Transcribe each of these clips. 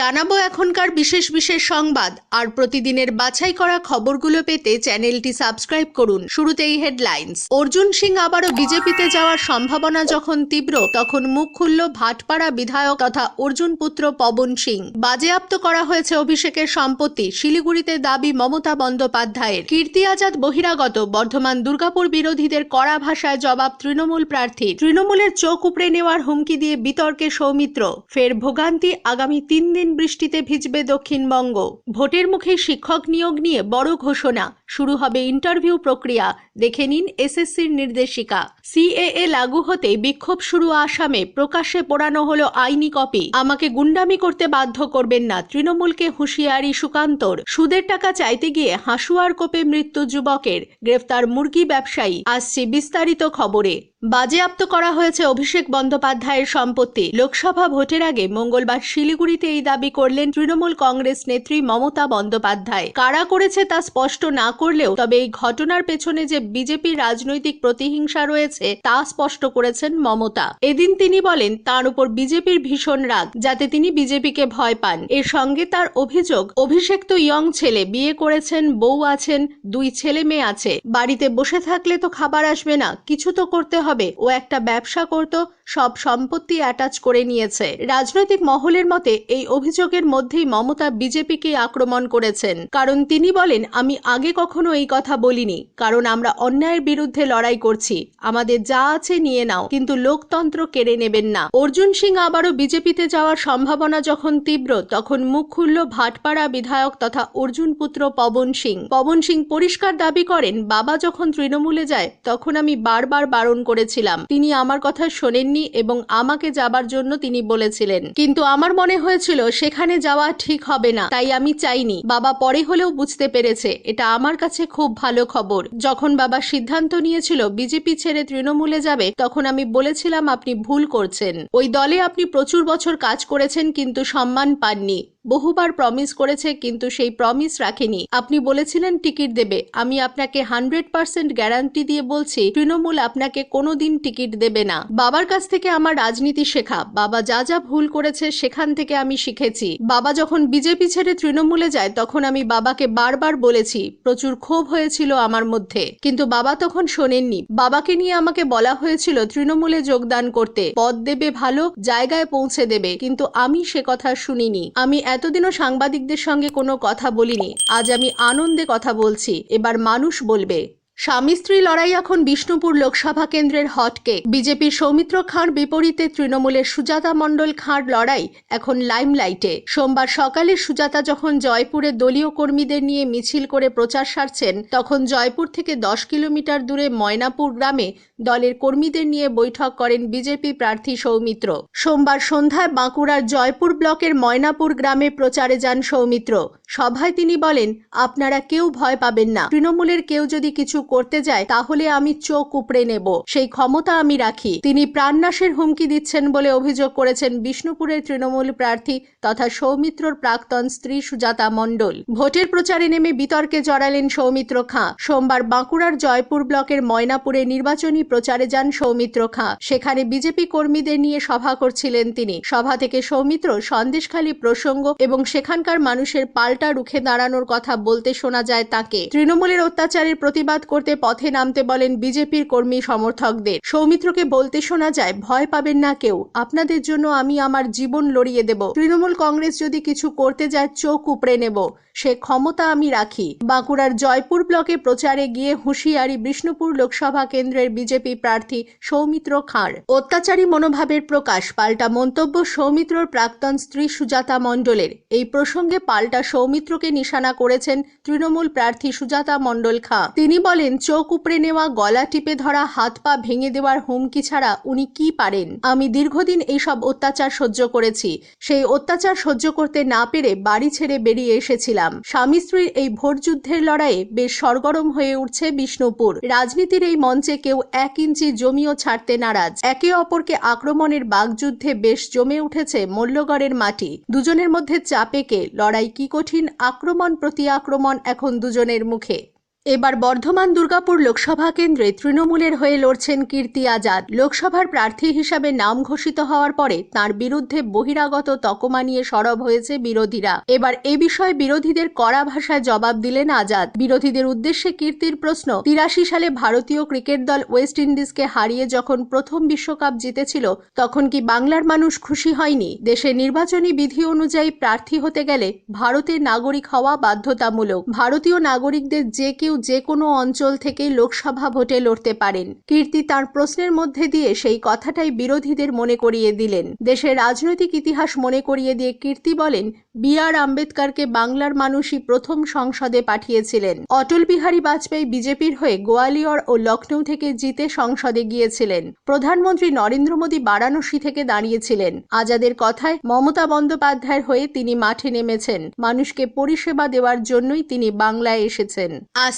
জানাব এখনকার বিশেষ বিশেষ সংবাদ আর প্রতিদিনের বাছাই করা খবরগুলো পেতে চ্যানেলটি সাবস্ক্রাইব করুন। শুরুতেই হেডলাইন্স। অর্জুন সিং আবারও বিজেপিতে যাওয়ার সম্ভাবনা যখন তীব্র, তখন মুখ খুলল ভাটপাড়া বিধায়ক তথা অর্জুন পুত্র পবন সিং। বাজেয়াপ্ত করা হয়েছে অভিষেকের সম্পত্তি, শিলিগুড়িতে দাবি মমতা বন্দ্যোপাধ্যায়ের। কীর্তি আজাদ বহিরাগত, বর্ধমান দুর্গাপুর বিরোধীদের কড়া ভাষায় জবাব তৃণমূল প্রার্থী। তৃণমূলের চোখ উপড়ে নেওয়ার হুমকি দিয়ে বিতর্কে সৌমিত্র। ফের ভোগান্তি আগামী তিন দিন বৃষ্টিতে ভিজবে দক্ষিণবঙ্গ। ভোটের মুখে শিক্ষক নিয়োগ নিয়ে বড় ঘোষণা। শুরু হবে ইন্টারভিউ প্রক্রিয়া। দেখে নিন এসএসসির নির্দেশিকা। সিএএ লাগু হতে বিক্ষোভ শুরু আসামে। প্রকাশ্যে পোড়ানো হলো আইনি কপি। আমাকে গুন্ডামি করতে বাধ্য করবেন না। তৃণমূলকে হুঁশিয়ারি সুকান্তর। সুদের টাকা চাইতে গিয়ে হাসুয়ার কোপে মৃত্যু যুবকের। গ্রেফতার মুরগি ব্যবসায়ী। আসছে বিস্তারিত খবরে। বাজেয়াপ্ত করা হয়েছে অভিষেক বন্দ্যোপাধ্যায়ের সম্পত্তি। লোকসভা ভোটের আগে মঙ্গলবার শিলিগুড়িতে এই দাবি করলেন তৃণমূল কংগ্রেস নেত্রী মমতা বন্দ্যোপাধ্যায়। কারা করেছে তা স্পষ্ট না করলেও, তবে এই ঘটনার পেছনে যে বিজেপির রাজনৈতিক প্রতিহিংসা রয়েছে, তা স্পষ্ট করেছেন মমতা। এদিন তিনি বলেন, তার উপর বিজেপির ভীষণ রাগ, যাতে তিনি বিজেপিকে ভয় পান। এর সঙ্গে তার অভিযোগ, অভিষেক তো ইয়ং ছেলে, বিয়ে করেছেন, বউ আছেন, দুই ছেলে মেয়ে আছে। বাড়িতে বসে থাকলে তো খাবার আসবে না, কিছু তো করতে হবে। ও একটা ব্যবসা করত, সব সম্পত্তি অ্যাটাচ করে নিয়েছে। রাজনৈতিক মহলের মতে, এই অভিযোগের মধ্যেই মমতা বিজেপিকে আক্রমণ করেছেন। কারণ তিনি বলেন, আমি আগে কখনো এই কথা বলিনি। কারণ আমরা অন্যায়ের বিরুদ্ধে লড়াই করছি। আমাদের যা আছে নিয়ে নাও। কিন্তু লোকতন্ত্র কেড়ে নেবেন না। অর্জুন সিং আবারও বিজেপিতে যাওয়ার সম্ভাবনা যখন তীব্র, তখন মুখ খুলল ভাটপাড়া বিধায়ক তথা অর্জুন পুত্র পবন সিং। পবন সিং পরিষ্কার দাবি করেন, বাবা যখন তৃণমূলে যায়, তখন আমি বারবার বারণ করেছিলাম। তিনি আমার কথা শোনেননি এবং আমাকে যাবার জন্য তিনি বলেছিলেন। কিন্তু আমার মনে হয়েছিল, সেখানে যাওয়া ঠিক হবে না, তাই আমি চাইনি। বাবা পরে হলেও বুঝতে পেরেছে, এটা আমার কাছে খুব ভালো খবর। যখন বাবা সিদ্ধান্ত নিয়েছিল বিজেপি ছেড়ে তৃণমূলে যাবে, তখন আমি বলেছিলাম আপনি ভুল করছেন। ওই দলে আপনি প্রচুর বছর কাজ করেছেন, কিন্তু সম্মান পাননি। বহুবার প্রমিস করেছে, কিন্তু সেই প্রমিস রাখেনি। আপনি বলেছিলেন টিকিট দেবে। আমি আপনাকে হান্ড্রেড পার্সেন্ট গ্যারান্টি দিয়ে বলছি, তৃণমূল আপনাকে কোনোদিন টিকিট দেবে না। বাবার কাছ থেকে আমার রাজনীতি শেখা। বাবা যা যা ভুল করেছে, সেখান থেকে আমি শিখেছি। বাবা যখন বিজেপি ছেড়ে তৃণমূলে যায়, তখন আমি বাবাকে বারবার বলেছি, প্রচুর ক্ষোভ হয়েছিল আমার মধ্যে। কিন্তু বাবা তখন শোনেননি। বাবাকে নিয়ে আমাকে বলা হয়েছিল, তৃণমূলে যোগদান করতে। পদ দেবে ভালো, জায়গায় পৌঁছে দেবে। কিন্তু আমি সে কথা শুনিনি। আমি এতদিনও সাংবাদিকদের সঙ্গে কোনো কথা বলিনি। আজ আমি আনন্দে কথা বলছি। এবার মানুষ বলবে। স্বামী স্ত্রী লড়াই এখন বিষ্ণুপুর লোকসভা কেন্দ্রের হটকে। বিজেপির সৌমিত্র খাঁর বিপরীতে তৃণমূলের সুজাতা মণ্ডল খাঁর লড়াই এখন লাইমলাইটে। সোমবার সকালে সুজাতা যখন জয়পুরে দলীয় কর্মীদের নিয়ে মিছিল করে প্রচার সারছেন, তখন জয়পুর থেকে দশ কিলোমিটার দূরে ময়নাপুর গ্রামে দলের কর্মীদের নিয়ে বৈঠক করেন বিজেপি প্রার্থী সৌমিত্র। সোমবার সন্ধ্যায় বাঁকুড়ার জয়পুর ব্লকের ময়নাপুর গ্রামে প্রচারে যান সৌমিত্র। সভায় তিনি বলেন, আপনারা কেউ ভয় পাবেন না। তৃণমূলের কেউ যদি কিছু করতে যায়, তাহলে আমি চোখ উপড়ে নেব। সেই ক্ষমতা আমি রাখি। তিনি প্রাণনাশের হুমকি দিচ্ছেন বলে অভিযোগ করেছেন বিষ্ণুপুরের তৃণমূল প্রার্থী তথা সৌমিত্রর প্রাক্তন স্ত্রী সুজাতা মণ্ডল। ভোটের প্রচারে নেমে বিতর্কে জড়ালেন সৌমিত্র খাঁ। সোমবার বাঁকুড়ার জয়পুর ব্লকের ময়নাপুরে নির্বাচনী প্রচারে যান সৌমিত্র খাঁ। সেখানে বিজেপি কর্মীদের নিয়ে সভা করছিলেন তিনি। সভা থেকে সৌমিত্র সন্দেশখালী প্রসঙ্গ এবং সেখানকার মানুষের পাল্টা রুখে দাঁড়ানোর কথা বলতে শোনা যায় তাকে। তৃণমূলের অত্যাচারের প্রতিবাদ করতে পথে নামতে বলেন বিজেপির কর্মী সমর্থকদের। সৌমিত্রকে বলতে শোনা যায়, ভয় পাবেন না কেউ। আপনাদের জন্য আমি আমার জীবন লড়িয়ে দেব। তৃণমূল কংগ্রেস যদি কিছু করতে যায়, চোখ উপড়ে নেব। সে ক্ষমতা আমি রাখি। বাঁকুড়ার জয়পুর ব্লকে প্রচারে গিয়ে হুঁশিয়ারি বিষ্ণুপুর লোকসভা কেন্দ্রের বিজেপি প্রার্থী সৌমিত্র খাঁর অত্যাচারী মনোভাবের প্রকাশ, পাল্টা মন্তব্য সৌমিত্রর প্রাক্তন স্ত্রী সুজাতা মণ্ডলের। এই প্রসঙ্গে পাল্টা সৌমিত্রকে নিশানা করেছেন তৃণমূল প্রার্থী সুজাতা মণ্ডল খাঁ তিনি বলেন, চোখ উপড়ে নেওয়া, গলা টিপে ধরা, হাত পা ভেঙে দেওয়ার হুমকি ছাড়া উনি কি পারেন? আমি দীর্ঘদিন এইসব অত্যাচার সহ্য করেছি। সেই অত্যাচার সহ্য করতে না পেরে বাড়ি ছেড়ে বেরিয়ে এসেছিলাম। স্বামী স্ত্রীর এই ভোট যুদ্ধের লড়াইয়ে বেশ সরগরম হয়ে উঠছে বিষ্ণুপুর। রাজনীতির এই মঞ্চে কেউ এক ইঞ্চি জমিও ছাড়তে নারাজ। একে অপরকে আক্রমণের বাগযুদ্ধে বেশ জমে উঠেছে মল্লগড়ের মাটি। দুজনের মধ্যে চাপেকে লড়াই কি কঠিন? আক্রমণ প্রতি আক্রমণ এখন দুজনের মুখে। এবার বর্ধমান দুর্গাপুর লোকসভা কেন্দ্রে তৃণমূলের হয়ে লড়ছেন কীর্তি আজাদ। লোকসভার প্রার্থী হিসাবে নাম ঘোষিত হওয়ার পরে তার বিরুদ্ধে বহিরাগত তকমা নিয়ে সরব হয়েছে বিরোধীরা। এবার এ বিষয়ে বিরোধীদের কড়া ভাষায় জবাব দিলেন আজাদ। বিরোধীদের উদ্দেশ্যে কীর্তির প্রশ্ন, তিরাশি সালে ভারতীয় ক্রিকেট দল ওয়েস্ট ইন্ডিজকে হারিয়ে যখন প্রথম বিশ্বকাপ জিতেছিল, তখন কি বাংলার মানুষ খুশি হয়নি? দেশের নির্বাচনী বিধি অনুযায়ী প্রার্থী হতে গেলে ভারতের নাগরিক হওয়া বাধ্যতামূলক। ভারতীয় নাগরিকদের যে কেউ যে কোনো অঞ্চল থেকে লোকসভা ভোটে লড়তে পারেন। কীর্তি তার প্রশ্নের মধ্যে দিয়ে সেই কথাটাই বিরোধীদের মনে করিয়ে দিলেন। দেশের রাজনৈতিক ইতিহাস মনে করিয়ে দিয়ে কীর্তি বলেন, বি আর আম্বেদকরকে বাংলার মানুষই প্রথম সংসদে পাঠিয়েছিলেন। অটল বিহারী বাজপেয়ী বিজেপির হয়ে গোয়ালিয়র ও লখনৌ থেকে জিতে সংসদে গিয়েছিলেন। প্রধানমন্ত্রী নরেন্দ্র মোদী বারাণসী থেকে দাঁড়িয়েছিলেন। আজাদের কথায় মমতা বন্দ্যোপাধ্যায়ের হয়ে তিনি মাঠে নেমেছেন। মানুষকে পরিষেবা দেওয়ার জন্যই তিনি বাংলায় এসেছেন।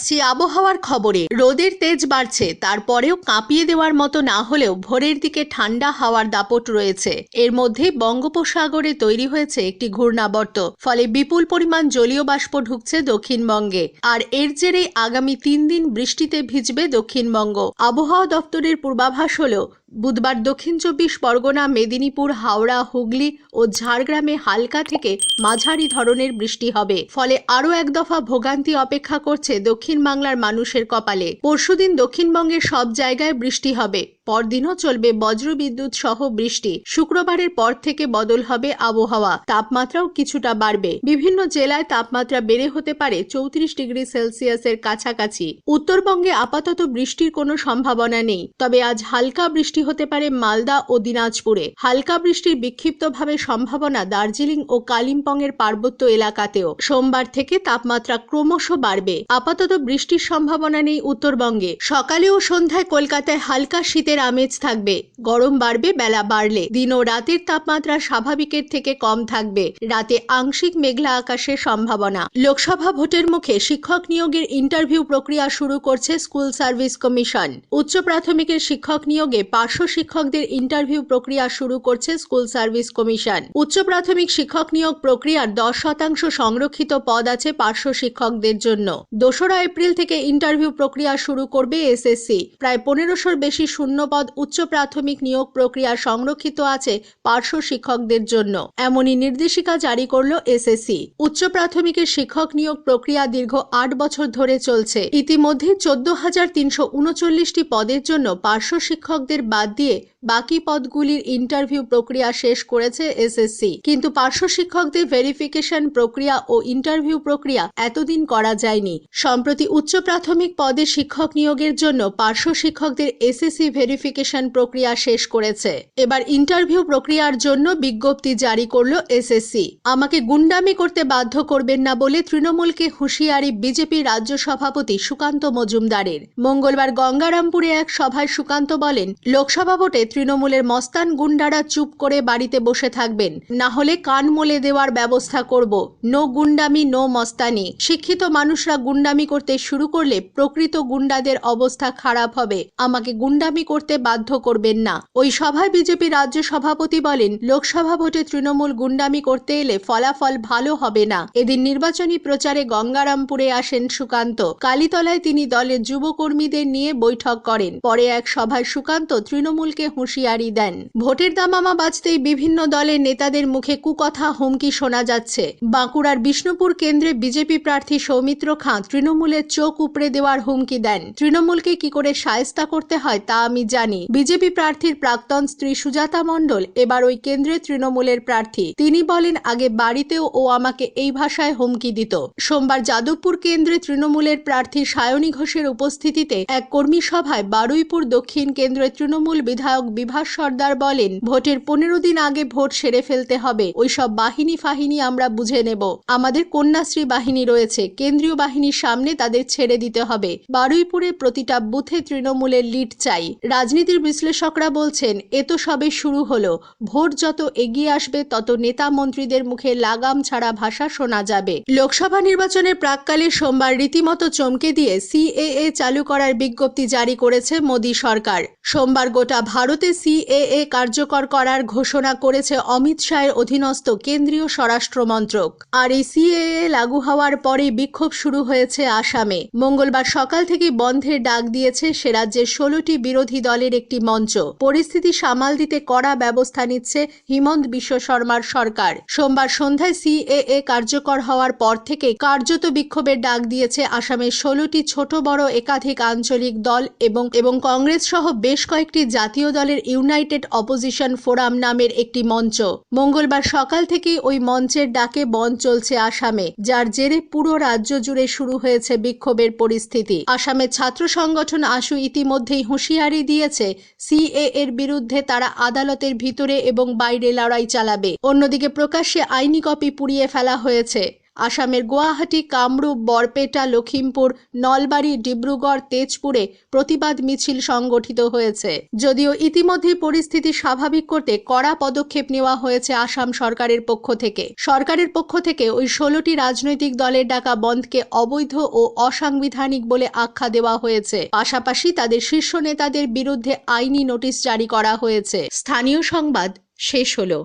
আসছি আবহাওয়ার খবরে। রোদের তেজ বাড়ছে, তারপরেও কাঁপিয়ে দেওয়ার মতো না হলেও ভোরের দিকে ঠান্ডা হাওয়ার দাপট রয়েছে। এর মধ্যে বঙ্গোপসাগরে তৈরি হয়েছে একটি ঘূর্ণাবর্ত, ফলে বিপুল পরিমাণ জলীয় বাষ্প ঢুকছে দক্ষিণবঙ্গে। আর এর জেরেই আগামী তিন দিন বৃষ্টিতে ভিজবে দক্ষিণবঙ্গ। আবহাওয়া দপ্তরের পূর্বাভাস হল বুধবার দক্ষিণ চব্বিশ পরগনা, মেদিনীপুর, হাওড়া, হুগলি ও ঝাড়গ্রামে হালকা থেকে মাঝারি ধরনের বৃষ্টি হবে। ফলে আরও এক দফা ভোগান্তি অপেক্ষা করছে দক্ষিণ বাংলার মানুষের কপালে। পরশুদিন দক্ষিণবঙ্গের সব জায়গায় বৃষ্টি হবে। পরদিনও চলবে বজ্রবিদ্যুৎ সহ বৃষ্টি। শুক্রবারের পর থেকে বদল হবে আবহাওয়া। তাপমাত্রাও কিছুটা বাড়বে। বিভিন্ন জেলায় তাপমাত্রা বেড়ে হতে পারে চৌত্রিশ ডিগ্রি সেলসিয়াসের কাছাকাছি। উত্তরবঙ্গে আপাতত বৃষ্টির কোনো সম্ভাবনা নেই। তবে আজ হালকা বৃষ্টি হতে পারে মালদা ও দিনাজপুরে। হালকা বৃষ্টির বিক্ষিপ্তভাবে সম্ভাবনা দার্জিলিং ও কালিম্পংয়ের পার্বত্য এলাকাতেও। সোমবার থেকে তাপমাত্রা ক্রমশ বাড়বে। আপাতত বৃষ্টির সম্ভাবনা নেই উত্তরবঙ্গে। সকালে ও সন্ধ্যায় কলকাতায় হালকা শীতের আমেজ থাকবে। গরম বাড়বে, বেলা বাড়লে। দিন ও রাতের তাপমাত্রা স্বাভাবিকের থেকে কম থাকবে। রাতে আংশিক মেঘলা আকাশের সম্ভাবনা। লোকসভা ভোটের মুখে শিক্ষক নিয়োগের ইন্টারভিউ প্রক্রিয়া শুরু করছে স্কুল সার্ভিস কমিশন। উচ্চ প্রাথমিকের শিক্ষক নিয়োগে পার্শ্ব শিক্ষকদের ইন্টারভিউ প্রক্রিয়া শুরু করছে স্কুল সার্ভিস কমিশন। উচ্চ প্রাথমিক শিক্ষক নিয়োগ প্রক্রিয়ার দশ শতাংশ সংরক্ষিত পদ আছে পার্শ্ব শিক্ষকদের জন্য। দোসরা এপ্রিল থেকে ইন্টারভিউ প্রক্রিয়া শুরু করবে এসএসসি। প্রায় পনেরোশোর বেশি শূন্য পদ উচ্চ প্রাথমিক নিয়োগ প্রক্রিয়া সংরক্ষিত আছে পার্শ্ব শিক্ষকদের জন্য। এমনই নির্দেশিকা জারি করল এসএসসি। উচ্চ প্রাথমিকের শিক্ষক নিয়োগ প্রক্রিয়া দীর্ঘ আট বছর ধরে চলছে। ইতিমধ্যে চোদ্দ হাজার তিনশো উনচল্লিশটি পদের জন্য পার্শ্ব শিক্ষকদের বাদ দিয়ে বাকি পদগুলির ইন্টারভিউ প্রক্রিয়া শেষ করেছে এসএসসি কিন্তু পার্শ্ব শিক্ষকদের ভেরিফিকেশন প্রক্রিয়া ও ইন্টারভিউ প্রক্রিয়া এতদিন করা যায়নি। সম্প্রতি উচ্চ প্রাথমিক পদে শিক্ষক নিয়োগের জন্য পার্শ্ব শিক্ষকদের এসএসসি ভেরিফিকেশন প্রক্রিয়া শেষ করেছে। এবার ইন্টারভিউ প্রক্রিয়ার জন্য বিজ্ঞপ্তি জারি করল এসএসসি আমাকে গুন্ডামি করতে বাধ্য করবেন না বলে তৃণমূলকে হুঁশিয়ারি বিজেপি রাজ্য সভাপতি সুকান্ত মজুমদারের। মঙ্গলবার গঙ্গারামপুরে এক সভায় সুকান্ত বলেন, লোকসভা ভোটে তৃণমূলের মস্তান গুন্ডারা চুপ করে বাড়িতে বসে থাকবেন। না হলে কান মোলে দেওয়ার ব্যবস্থা করব। নো গুন্ডামি, নো মস্তানি। শিক্ষিত মানুষরা গুন্ডামি করতে শুরু করলে প্রকৃত গুন্ডাদের অবস্থা খারাপ হবে। আমাকে গুন্ডামি করতে বাধ্য করবেন না। ওই সভায় বিজেপি রাজ্য সভাপতি বলেন, লোকসভা ভোটে তৃণমূল গুন্ডামি করতে এলে ফলাফল ভালো হবে না। এদিন নির্বাচনী প্রচারে গঙ্গারামপুরে আসেন সুকান্ত। কালীতলায় তিনি দলের যুবকর্মীদের নিয়ে বৈঠক করেন। পরে এক সভায় সুকান্ত তৃণমূলকে হুঁশিয়ারি দেন। ভোটের দামামা বাজতেই বিভিন্ন দলের নেতাদের মুখে কুকথা, হুমকি শোনা যাচ্ছে। বাঁকুড়ার বিষ্ণুপুর কেন্দ্রে বিজেপি প্রার্থী সৌমিত্র খাঁ তৃণমূলের চোখ উপড়ে দেওয়ার হুমকি দেন। তৃণমূলকে কি করে সায়স্তা করতে হয় তা আমি জানি। বিজেপি প্রার্থীর প্রাক্তন স্ত্রী সুজাতা মণ্ডল এবার ওই কেন্দ্রে তৃণমূলের প্রার্থী। তিনি বলেন, আগে বাড়িতেও ও আমাকে এই ভাষায় হুমকি দিত। সোমবার যাদবপুর কেন্দ্রে তৃণমূলের প্রার্থী সায়নী ঘোষের উপস্থিতিতে এক কর্মী সভায় বারুইপুর দক্ষিণ কেন্দ্রের তৃণমূল বিধায়ক বিভাস সর্দার বলেন, ভোটের পনেরো দিন আগে ভোট সেরে ফেলতে হবে। ওইসব বাহিনী ফাহিনী আমরা বুঝে নেব। আমাদের কন্যাশ্রী বাহিনী রয়েছে। কেন্দ্রীয় বাহিনীর সামনে তাদের ছেড়ে দিতে হবে। বারুইপুরে প্রতিটা বুথে তৃণমূলের লিড চাই। রাজনীতির বিশ্লেষকরা বলছেন, এ তো সবে শুরু হলো। ভোট যত এগিয়ে আসবে, তত নেতা মন্ত্রীদের মুখে লাগাম ছাড়া ভাষা শোনা যাবে। লোকসভা নির্বাচনের প্রাককালে সোমবার রীতিমতো চমকে দিয়ে সিএএ চালু করার বিজ্ঞপ্তি জারি করেছে মোদী সরকার। সোমবার গোটা ভারতে ভারতে সিএএ কার্যকর করার ঘোষণা করেছে অমিত শাহের অধীনস্থ কেন্দ্রীয় স্বরাষ্ট্র মন্ত্রক। আর এই সিএএ লাগু হওয়ার পরে বিক্ষোভ শুরু হয়েছে আসামে। মঙ্গলবার সকাল থেকে বন্ধের ডাক দিয়েছে সে রাজ্যের ষোলোটি বিরোধী দলের একটি মঞ্চ। পরিস্থিতি সামাল দিতে কড়া ব্যবস্থা নিচ্ছে হিমন্ত বিশ্ব শর্মার সরকার। সোমবার সন্ধ্যায় সিএএ কার্যকর হওয়ার পর থেকে কার্যত বিক্ষোভের ডাক দিয়েছে আসামের ষোলোটি ছোট বড় একাধিক আঞ্চলিক দল এবং এবং কংগ্রেস সহ বেশ কয়েকটি জাতীয় দলের ইউনাইটেড অপোজিশন ফোরাম নামের একটি মঞ্চ। মঙ্গলবার সকাল থেকেই ওই মঞ্চের ডাকে বন্ধ চলছে আসামে, যার জেরে পুরো রাজ্য জুড়ে শুরু হয়েছে বিক্ষোভের পরিস্থিতি। আসামের ছাত্র সংগঠন আশু ইতিমধ্যেই হুঁশিয়ারি দিয়েছে সিএ এর বিরুদ্ধে তারা আদালতের ভিতরে এবং বাইরে লড়াই চালাবে। অন্যদিকে প্রকাশ্যে আইনি কপি পুড়িয়ে ফেলা হয়েছে। আসামের গুয়াহাটি, কামরূপ, বরপেটা লখিমপুর নলবাড়ি, ডিব্রুগড়, তেজপুরে প্রতিবাদ মিছিল সংগঠিত হয়েছে। যদিও ইতিমধ্যেই পরিস্থিতি স্বাভাবিক করতে কড়া পদক্ষেপ নেওয়া হয়েছে আসাম সরকারের পক্ষ থেকে। সরকারের পক্ষ থেকে ওই ষোলোটি রাজনৈতিক দলের ডাকা বন্ধকে অবৈধ ও অসাংবিধানিক বলে আখ্যা দেওয়া হয়েছে। পাশাপাশি তাদের শীর্ষ নেতাদের বিরুদ্ধে আইনি নোটিশ জারি করা হয়েছে। স্থানীয় সংবাদ শেষ হলো।